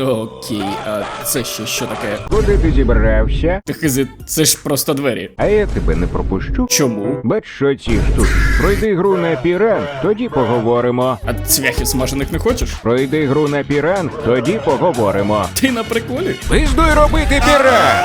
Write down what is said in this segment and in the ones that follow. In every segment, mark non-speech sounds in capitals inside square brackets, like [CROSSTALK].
Окей, а це ще що таке? Куди ти зібрався? Ти хизи, це ж просто двері. А я тебе не пропущу. Чому? Бач, що ці штуки. Пройди гру на піран, тоді поговоримо. А цвяхів смажених не хочеш? Пройди гру на піран, тоді поговоримо. Ти на приколі? Пиздуй робити піран!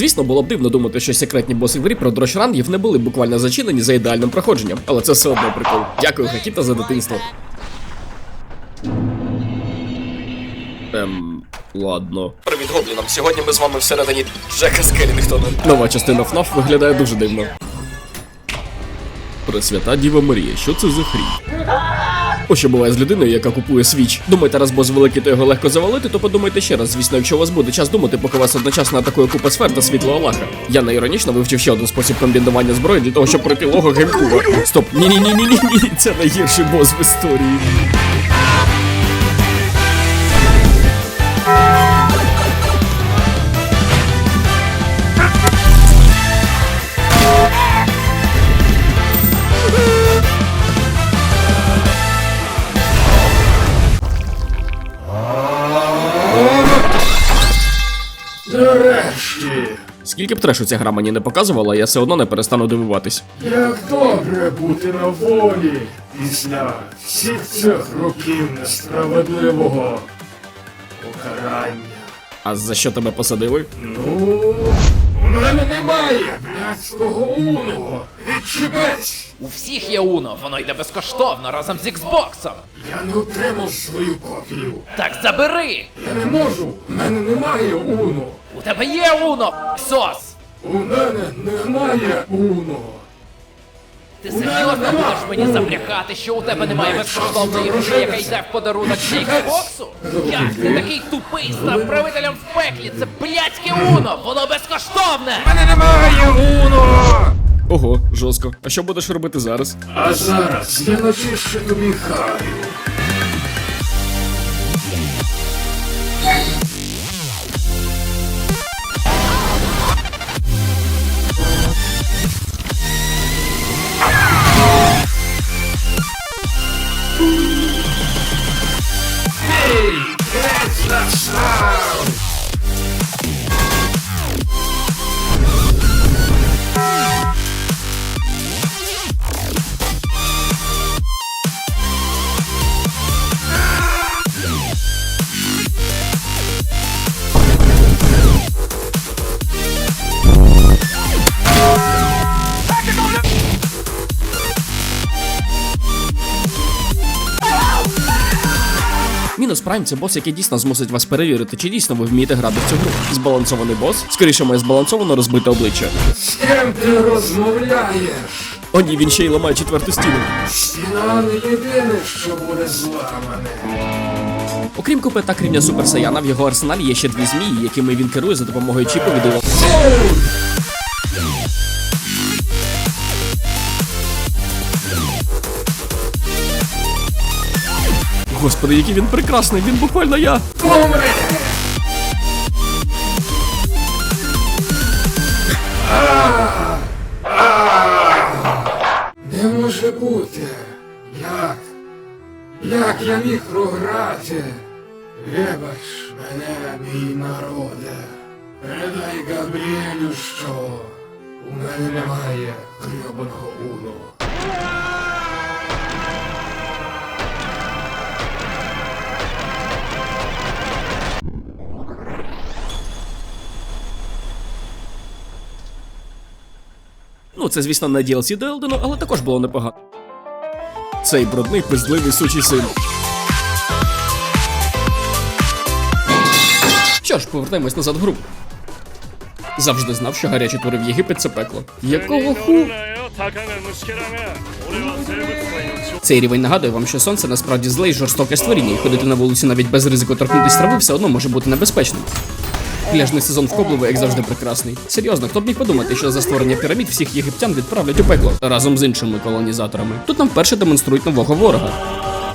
Звісно, було б дивно думати, що секретні боси в грі про дрочрангів не були буквально зачинені за ідеальним проходженням, але це все одно прикол. Дякую, Хакіта, за дитинство. Ем, ладно. Привіт, гоблінам. Сьогодні ми з вами всередині Джека Скелінгтона. Нова частина ФНАФ виглядає дуже дивно. Пресвята Діва Марія, що це за хрінь? Ось що буває з людиною, яка купує свіч. Думаєте, раз бос великий, то його легко завалити, то подумайте ще раз, звісно, якщо у вас буде час думати, поки вас одночасно атакує купа сфер та світло Аллаха. Я не іронічно вивчив ще один спосіб комбінування зброї для того, щоб пройти лого Геймкуба. Стоп, ні ні ні ні ні ні це найгірший бос в історії. Скільки б трешу ця гра мені не показувала, я все одно не перестану дивуватись. як добре бути на волі після всіх цих років несправедливого покарання. А за що тебе посадили? Ну, у мене немає блядського уну. Відчепись! У всіх є Уно, воно йде безкоштовно разом з Xbox. Я не отримав свою копію. Так забери! Я не можу, у мене немає уно. У тебе є Уно, сос! У мене немає уну. Ти серйозно можеш мені забрехати, що у тебе немає безкоштовної гри, яка йде в подарунок боксу. Як ти такий тупий став правителем в пеклі? Це блядське Уно! Воно безкоштовне! Немає уно. Ого, жорстко. А що будеш робити зараз? А зараз я начищу тобі хаю. Мінус це бос, який дійсно змусить вас перевірити, чи дійсно ви вмієте грати в цю гру. Збалансований бос, скоріше має збалансовано розбите обличчя. З ким ти розмовляєш? О ні, він ще й ламає четверту стіну. Стіна не єдине, що буде зламане. Окрім купи та рівня Супер Саяна, в його арсеналі є ще дві змії, якими він керує за допомогою чіпу від Господи, який він прекрасний, він буквально я. Помри! Не може бути. Як? Як я міг програти? Вибач мене, мій народе. Передай Габріелю, що у мене немає грьобаного уну. Ну це, звісно, не DLC до Елдену, але також було непогано. Цей брудний пиздливий сучий син. Що ж, повернемось назад в гру. Завжди знав, що гарячі тури в Єгипет це пекло. Якого ху? Цей рівень нагадує вам, що сонце насправді зле і жорстоке створіння, і ходити на вулиці навіть без ризику торкнутися трави все одно може бути небезпечним. Пляжний сезон в Коблево, як завжди, прекрасний. Серйозно, хто б міг подумати, що за створення пірамід всіх єгиптян відправлять у пекло разом з іншими колонізаторами. Тут нам вперше демонструють нового ворога.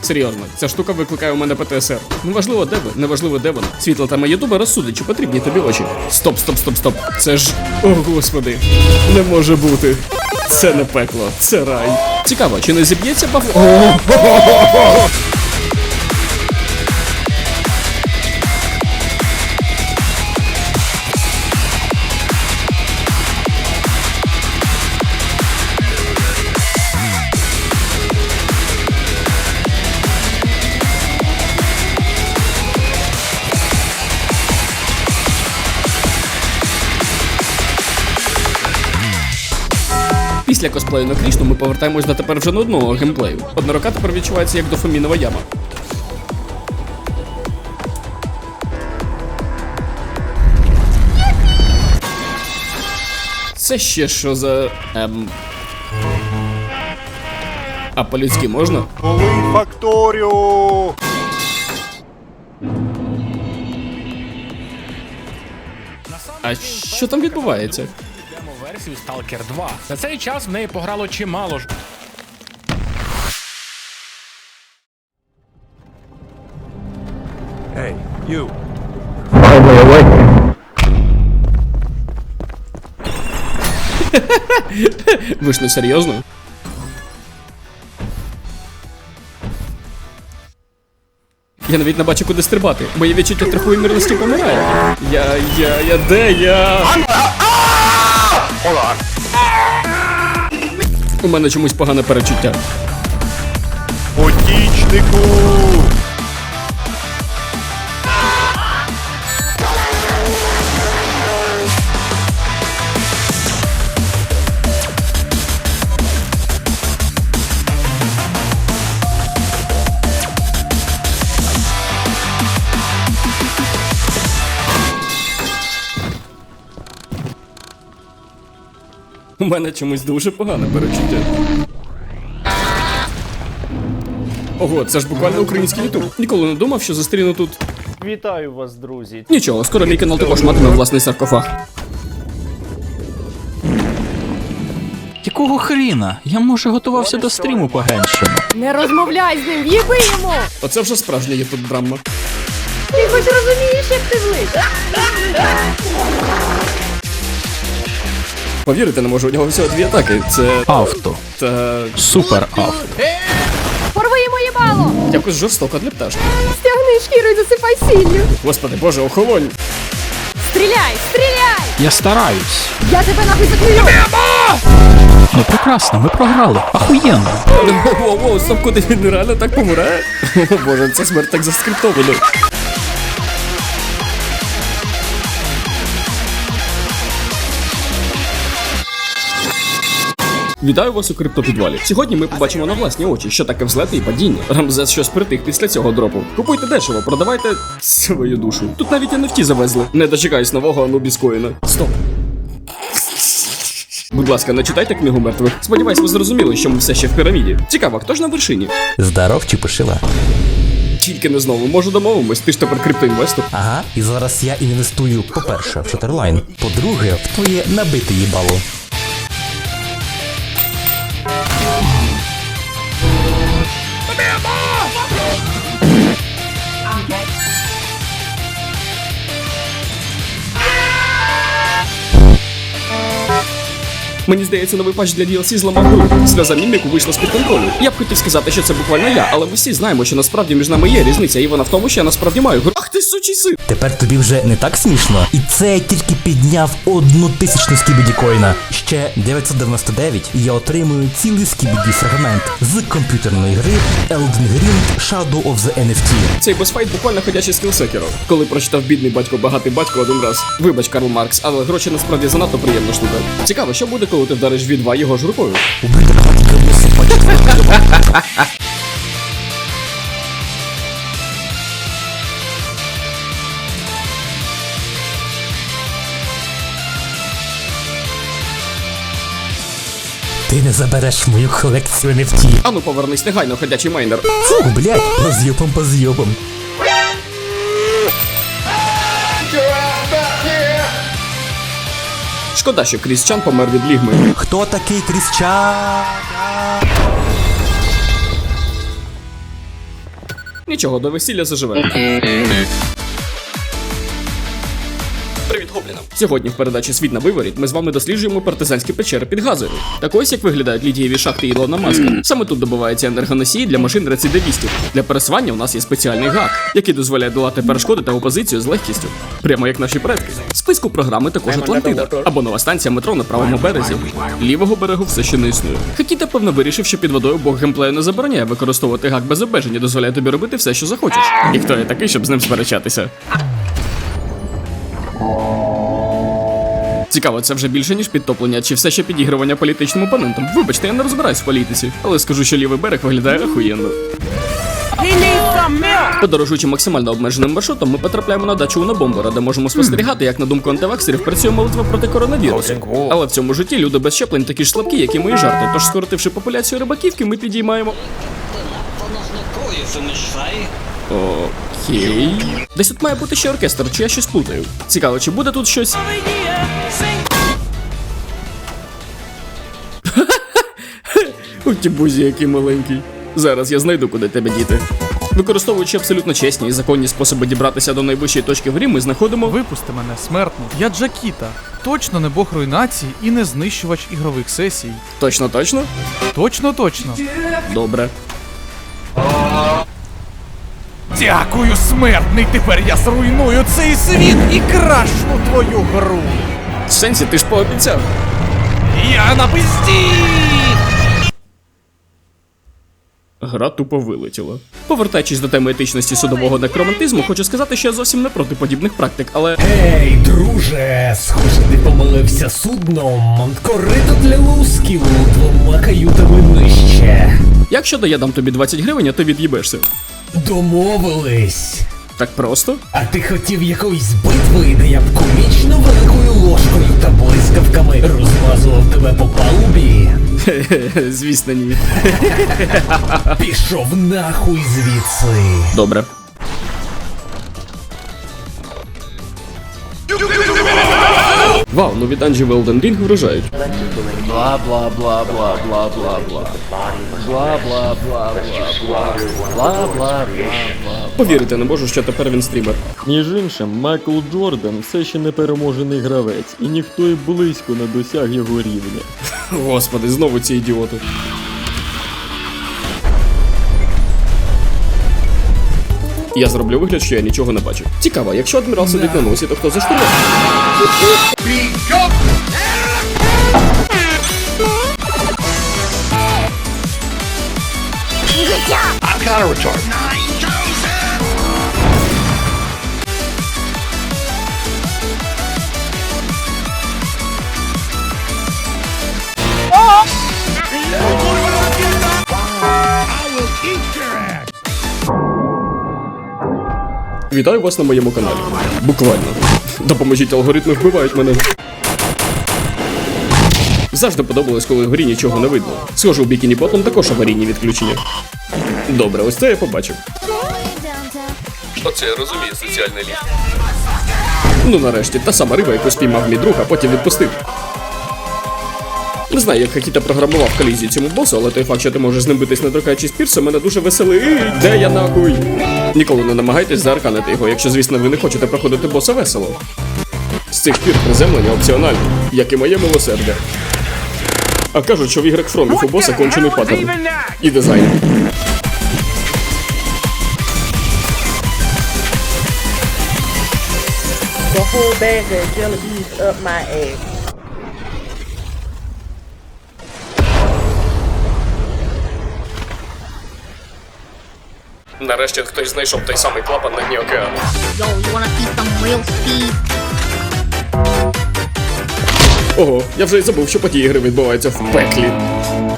Серйозно, ця штука викликає у мене ПТСР. Неважливо, де ви, неважливо, де вона. Світло тема Ютуба розсудить, чи потрібні тобі очі. Стоп, стоп, стоп, стоп. Це ж. О, господи. Не може бути. Це не пекло, це рай. Цікаво, чи не зіб'ється баф. Після косплею на Крішну ми повертаємось до тепер вже нудного геймплею. Одна рука тепер відчувається як дофамінова яма. Це ще що за. Ем... А по-людськи можна? Факторію! А що там відбувається? Версію Stalker 2. За цей час в неї пограло чимало ж. Hey, you. Ви ж не серйозно? Я навіть не бачу, куди стрибати. Моє відчуття трохи мірності помирає. Я. я. я де я? У мене чомусь погане перечуття. Потічнику! У мене чомусь дуже погане перечуття. Ого, це ж буквально український ютуб. Ніколи не думав, що зустріну тут. Вітаю вас, друзі. Нічого, скоро мій канал також матиме власний саркофаг. Якого хріна? Я може готувався до стріму по-геншому. Не розмовляй з ним, йому! Оце вже справжня ютуб драма. Ти хоч розумієш, як ти влиш? Повірити не можу, у нього всього дві атаки. Це. Авто. Та. Супер авто. Порви йому їбало! якось жорстоко для пташки. Стягни шкіру і засипай сіллю! Господи боже, охолонь! Стріляй, стріляй! Я стараюсь. Я тебе нахуй заклюю! Ну прекрасно, ми програли. Ахуєнно. Воу, воу, стоп, куди він реально так помирає? Боже, це смерть так заскриптовано. Вітаю вас у криптопідвалі. Сьогодні ми побачимо на власні очі, що таке взлети і падіння. Рамзес щось притих після цього дропу. Купуйте дешево, продавайте свою душу. Тут навіть NFT завезли. Не дочекаюсь нового Анубіс коїна. Стоп. Будь ласка, не читайте книгу мертвих. Сподіваюсь, ви зрозуміли, що ми все ще в піраміді. Цікаво, хто ж на вершині? Здоров, Чупишила. Тільки не знову, може домовимось, ти ж тепер криптоінвестор. Ага, і зараз я інвестую, по-перше, в Шатерлайн, по-друге, в твоє набите їбало. Мені здається, новий патч для DLC зламав гру. Сльоза міміку вийшла з під контролю. Я б хотів сказати, що це буквально я, але ми всі знаємо, що насправді між нами є різниця, і вона в тому, що я насправді маю гру. Ах ти сучий син! Тепер тобі вже не так смішно. І це я тільки підняв одну тисячну скібіді коїна. Ще 999 і я отримую цілий скібіді фрагмент з комп'ютерної гри Elden Ring Shadow of the NFT. Цей босфайт буквально ходячий скілсекером. Коли прочитав бідний батько, багатий батько один раз. Вибач, Карл Маркс, але гроші насправді занадто приємна штука. Цікаво, що буде, коли ти вдариш в відва його ж рукою. Ти не забереш мою колекцію NFT. Ану, повернись негайно, ходячий майнер. Фу, блядь, по з'єбам, Шкода, що Крістіан помер від лігми. Хто такий Крісчан? Нічого, до весілля заживе. Привіт, гоблінам! Сьогодні в передачі Світ на виворіт ми з вами досліджуємо партизанські печери під газою. Так ось як виглядають лідієві шахти Ілона Маска. Саме тут добуваються енергоносії для машин рецидивістів. Для пересування у нас є спеціальний гак, який дозволяє долати перешкоди та опозицію з легкістю. Прямо як наші предки. В списку програми також Атлантида або нова станція метро на правому березі. Лівого берегу все ще не існує. Хакіта, певно, вирішив, що під водою бог геймплею не забороняє використовувати гак без обмежень і дозволяє тобі робити все, що захочеш. І хто я такий, щоб з ним сперечатися? Цікаво, це вже більше ніж підтоплення, чи все ще підігрування політичним опонентам. Вибачте, я не розбираюсь в політиці, але скажу, що лівий берег виглядає охуєнно. Подорожуючи максимально обмеженим маршрутом, ми потрапляємо на дачу у Набомбера, де можемо спостерігати, як на думку антиваксерів працює молитва проти коронавірусу. Але в цьому житті люди без щеплень такі ж слабкі, як і мої жарти. Тож, скоротивши популяцію рибаківки, ми підіймаємо. Окей. Десь тут має бути ще оркестр, чи я щось плутаю. Цікаво, чи буде тут щось. У ті бузі, який маленький. Зараз я знайду, куди тебе діти. Використовуючи абсолютно чесні і законні способи дібратися до найвищої точки в грі, ми знаходимо. Випусти мене, смертно. Я Джакіта. Точно не бог руйнації і не знищувач ігрових сесій. Точно, точно? Точно, точно. Добре. Дякую, смертний. Тепер я зруйную цей світ і крашну твою гру. Сенсі, ти ж пообіцяв. Я на пизді! Гра тупо вилетіла. Повертаючись до теми етичності судового некромантизму, хочу сказати, що я зовсім не проти подібних практик, але Ей, друже, схоже, ти помилився судном. Корито для лусків двома каютами нижче. якщо я дам тобі 20 гривень, а ти від'їбешся. Домовились. Так просто? А ти хотів якоїсь битви, де я б комічно великою ложкою та блискавками розмазував тебе по палубі? Звісно, ні. Пішов нахуй звідси. Добре. Вау, нові данжі в Elden Ring вражають. Бла бла бла бла бла бла бла. Бла бла бла бла бла. Бла бла бла. Повірити не можу, що тепер він стрімер. Між іншим, Майкл Джордан все ще не переможений гравець, і ніхто і близько не досяг його рівня. [LAUGHS] Господи, знову ці ідіоти. Я зроблю вигляд, що я нічого не бачив. Цікаво, якщо адмірал сидить на носі, то хто за штурмом? Вітаю вас на моєму каналі. Буквально. Допоможіть алгоритми вбивають мене. Завжди подобалось, коли вгорі нічого не видно. Схоже, у бікіні Ботом також аварійні відключення. Добре, ось це я побачив. Оце я розумію соціальний ліфт. Ну нарешті, та сама риба, яку спіймав мій друг, а потім відпустив. Не знаю, як Хакіта програмував колізію цьому босу, але той факт, що ти можеш з ним битись не торкаючись пірса, мене дуже веселить. Де я нахуй? Ніколи не намагайтесь заарканити його, якщо, звісно, ви не хочете проходити боса весело. З цих пір приземлення опціональне, як і моє милосердя. А кажуть, що в іграх фромів у боса кончений паттерн. І дизайн. The whole bag of jelly beans up my ass. Нарешті хтось знайшов той самий клапан на дні океану. Yo, you wanna see some real speed? Ого, я вже й забув, що події гри відбуваються в пеклі.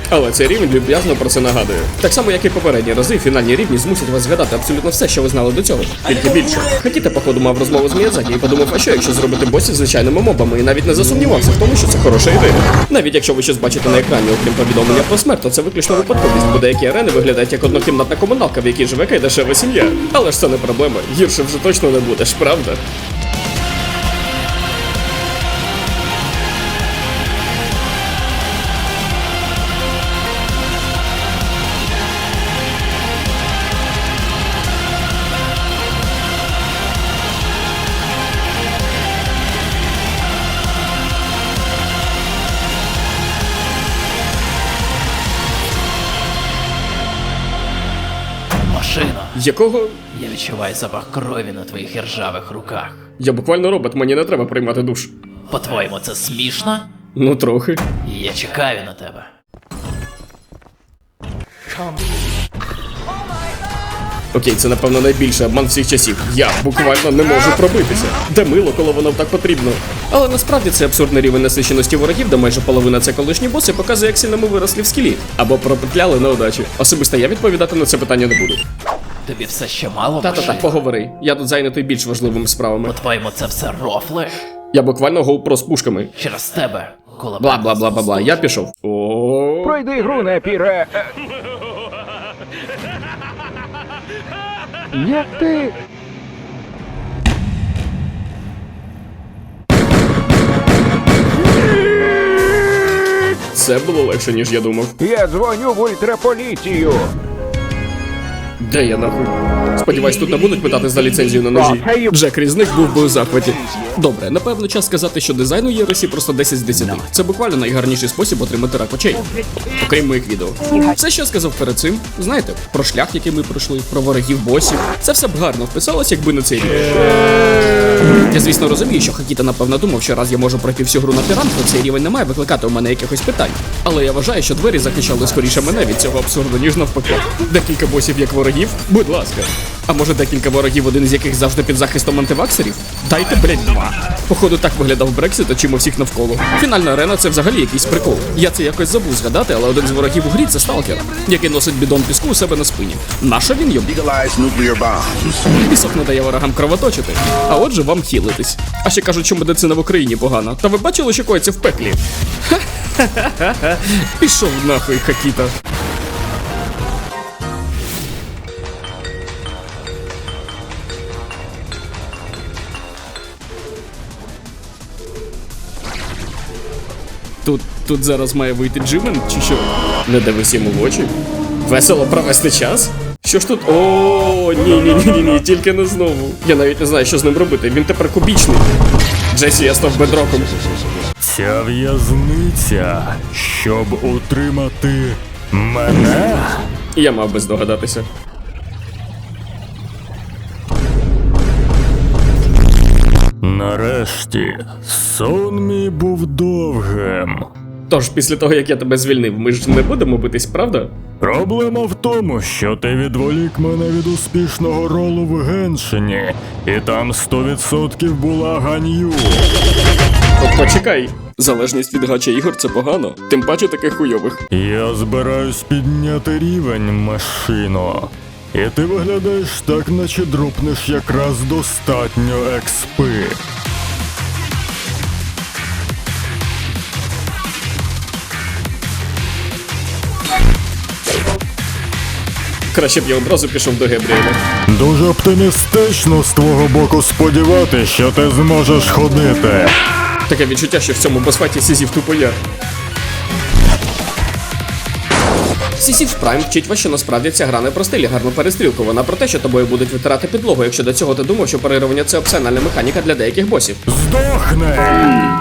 Але цей рівень люб'язно про це нагадує. Так само, як і попередні рази, фінальні рівні змусять вас згадати абсолютно все, що ви знали до цього. Тільки більше. Хотіте, походу, мав розмову з Міядзакі і подумав, а що якщо зробити босів звичайними мобами, і навіть не засумнівався в тому, що це хороша ідея. Навіть якщо ви щось бачите на екрані, окрім повідомлення про смерть, то це виключно випадковість, бо деякі арени виглядають як однокімнатна комуналка, в якій живе кайдашева сім'я. Але ж це не проблема. Гірше вже точно не будеш, правда? Якого? Я відчуваю запах крові на твоїх іржавих руках. Я буквально робот, мені не треба приймати душ. По-твоєму, це смішно? Ну трохи. Я чекаю на тебе. Окей, це напевно найбільший обман всіх часів. Я буквально не можу пробитися. Де мило, коли воно так потрібно. Але насправді це абсурдний рівень насиченості ворогів, де майже половина це колишні боси, показує, як сильно ми вирослі в скілі. Або пропетляли на удачі. Особисто я відповідати на це питання не буду. Тобі все ще мало Та-та-та, машин? поговори. Я тут зайнятий більш важливими справами. По-твоєму, це все рофли? Я буквально GoPro з пушками. Через тебе. Коли Бла бла бла бла бла. Я пішов. О. Пройди гру не піре. Як ти? Це було легше, ніж я думав. Я дзвоню в ультраполіцію. Де я нахуй? Сподіваюсь, тут не будуть питати за ліцензію на ножі. Джек Різник був би у захваті. Добре, напевно, час сказати, що дизайн у Єресі просто 10 з 10. Це буквально найгарніший спосіб отримати рак очей. Окрім моїх відео. Все, що я сказав перед цим, знаєте, про шлях, який ми пройшли, про ворогів босів. Це все б гарно вписалось, якби не цей рівень. Я, звісно, розумію, що Хакіта, напевно, думав, що раз я можу пройти всю гру на пірант, то цей рівень не має викликати у мене якихось питань. Але я вважаю, що двері захищали скоріше мене від цього абсурду, ніж навпаки. Декілька босів як ворогів, будь ласка. А може декілька ворогів, один з яких завжди під захистом антиваксерів? Дайте, блять, два. Походу, так виглядав Брексит, очима всіх навколо. Фінальна арена це взагалі якийсь прикол. Я це якось забув згадати, але один з ворогів у грі це сталкер, який носить бідон піску у себе на спині. Наша він йому? Пісок не дає ворогам кровоточити, а отже вам хілитись. А ще кажуть, що медицина в Україні погана. Та ви бачили, що коїться в пеклі? Пішов нахуй, Хакіта. Тут, тут зараз має вийти Джимен, чи що? Не дивись йому в очі. Весело провести час? Що ж тут? О, ні, ні, ні, ні, ні, тільки не знову. Я навіть не знаю, що з ним робити. Він тепер кубічний. Джесі, я став бедроком. Ця в'язниця, щоб утримати мене. Я мав би здогадатися. Нарешті, сон мій був довгим. Тож, після того, як я тебе звільнив, ми ж не будемо битись, правда? Проблема в тому, що ти відволік мене від успішного ролу в Геншині, і там 100% була ганью. Почекай. Залежність від гача ігор це погано, тим паче таких хуйових. Я збираюсь підняти рівень, машино. І ти виглядаєш так, наче дропнеш якраз достатньо експи. Краще б я одразу пішов до Гебріеля. Дуже оптимістично з твого боку сподіватися, що ти зможеш ходити. Таке відчуття, що в цьому босфаті Сізів тупо я. Сісів Прайм вчить вас, що насправді ця гра не про стилі гарну перестрілку. Вона про те, що тобою будуть витирати підлогу, якщо до цього ти думав, що парирування це опціональна механіка для деяких босів. Здохни!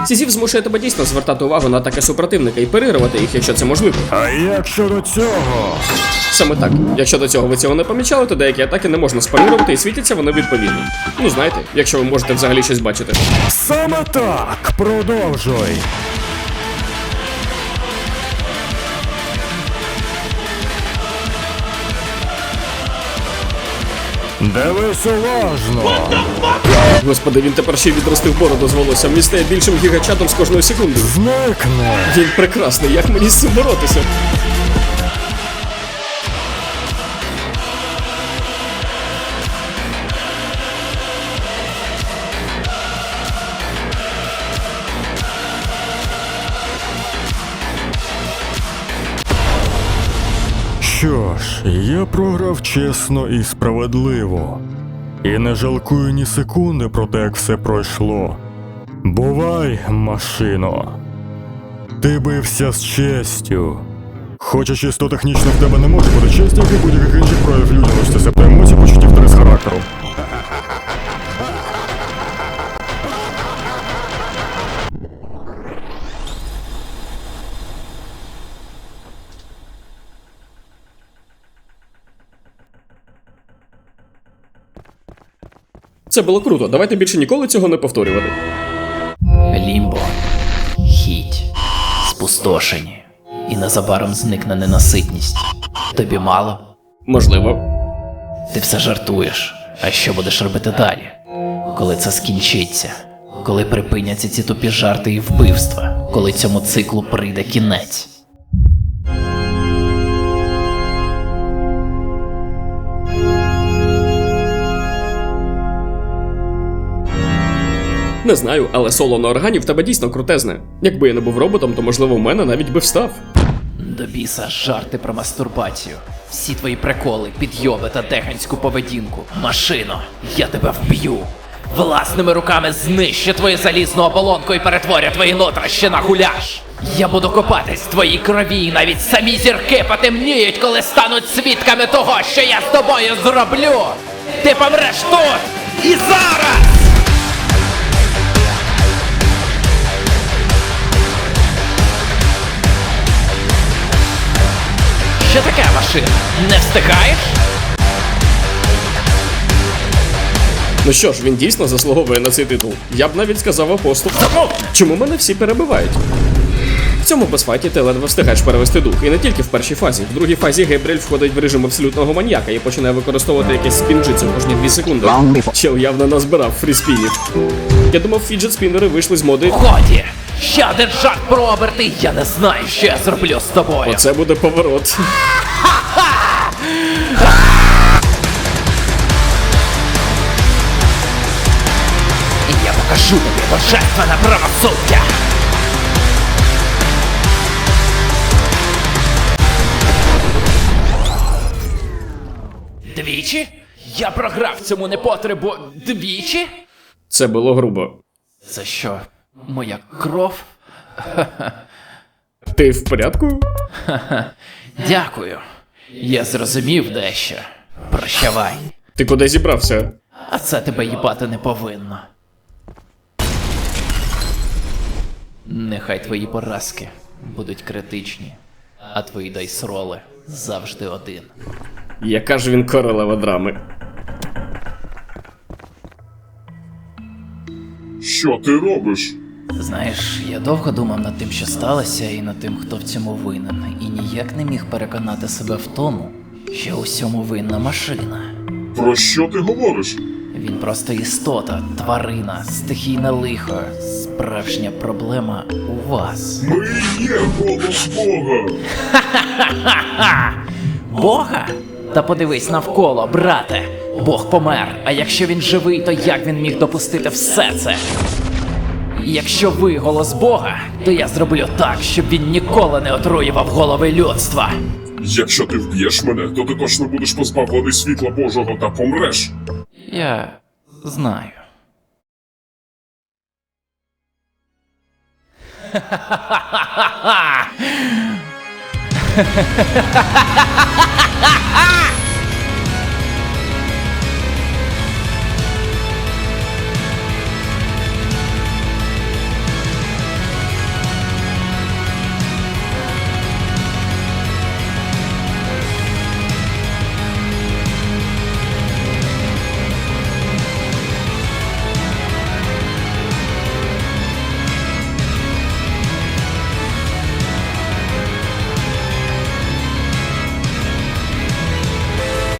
Сізів змушує тебе дійсно звертати увагу на атаки супротивника і парирувати їх, якщо це можливо. А як щодо цього? Саме так. Якщо до цього ви цього не помічали, то деякі атаки не можна спарирувати і світяться вони відповідно. Ну знаєте, якщо ви можете взагалі щось бачити. Саме так, продовжуй. Дивись уважно. Господи, він тепер ще й відростив бороду з волоссям. і стає більшим гігачатом з кожною секундою. Зникне. Він прекрасний, як мені з цим боротися? Що ж, я програв чесно і справедливо. І не жалкую ні секунди про те, як все пройшло. Бувай, машино. Ти бився з честю. Хоча чисто технічно в тебе не може бути честь, як і будь-яких інших прояв людяності, себто почуттів та рис характеру. Це було круто. Давайте більше ніколи цього не повторювати. Лімбо, хіть, спустошені. І незабаром зникне ненаситність. Тобі мало? Можливо. Ти все жартуєш. А що будеш робити далі? Коли це скінчиться? Коли припиняться ці тупі жарти і вбивства? Коли цьому циклу прийде кінець? Не знаю, але соло на органі в тебе дійсно крутезне. Якби я не був роботом, то можливо в мене навіть би встав. До біса жарти про мастурбацію. Всі твої приколи, підйоби та деганську поведінку. Машино, я тебе вб'ю. Власними руками знищу твою залізну оболонку і перетворю твої нутрощі на гуляш. Я буду копатись в твоїй крові, і навіть самі зірки потемніють, коли стануть свідками того, що я з тобою зроблю. Ти помреш тут і зараз! Що таке машина? Не встигаєш? Ну що ж, він дійсно заслуговує на цей титул. Я б навіть сказав апостол. Чому мене всі перебивають? В цьому босфайті ти ледве встигаєш перевести дух, і не тільки в першій фазі. В другій фазі Гейбрель входить в режим абсолютного маньяка і починає використовувати якесь спінджицю кожні 2 секунди. Чел явно назбирав фріспінів. Я думав, фіджет спінери вийшли з моди. Годі! Ще один про оберти, я не знаю, що я зроблю з тобою. Оце буде поворот. І я покажу тобі божественне правосуддя. Двічі? Я програв цьому непотребу двічі? Це було грубо. Це що, моя кров? Ти в порядку? Дякую. Я зрозумів дещо. Прощавай. Ти куди зібрався? А це тебе їбати не повинно. Нехай твої поразки будуть критичні, а твої дайсроли завжди один. Яка ж він королева драми? Що ти робиш? Знаєш, я довго думав над тим, що сталося, і над тим, хто в цьому винен, і ніяк не міг переконати себе в тому, що у всьому винна машина. Про що ти говориш? Він просто істота, тварина, стихійне лихо, справжня проблема у вас. Ми є голос Бога. Бога? Та подивись навколо, брате. Бог помер. А якщо він живий, то як він міг допустити все це? І Якщо ви голос Бога, то я зроблю так, щоб він ніколи не отруював голови людства. Якщо ти вб'єш мене, то ти точно будеш позбавлений світла Божого та помреш. Я знаю. [LAUGHS]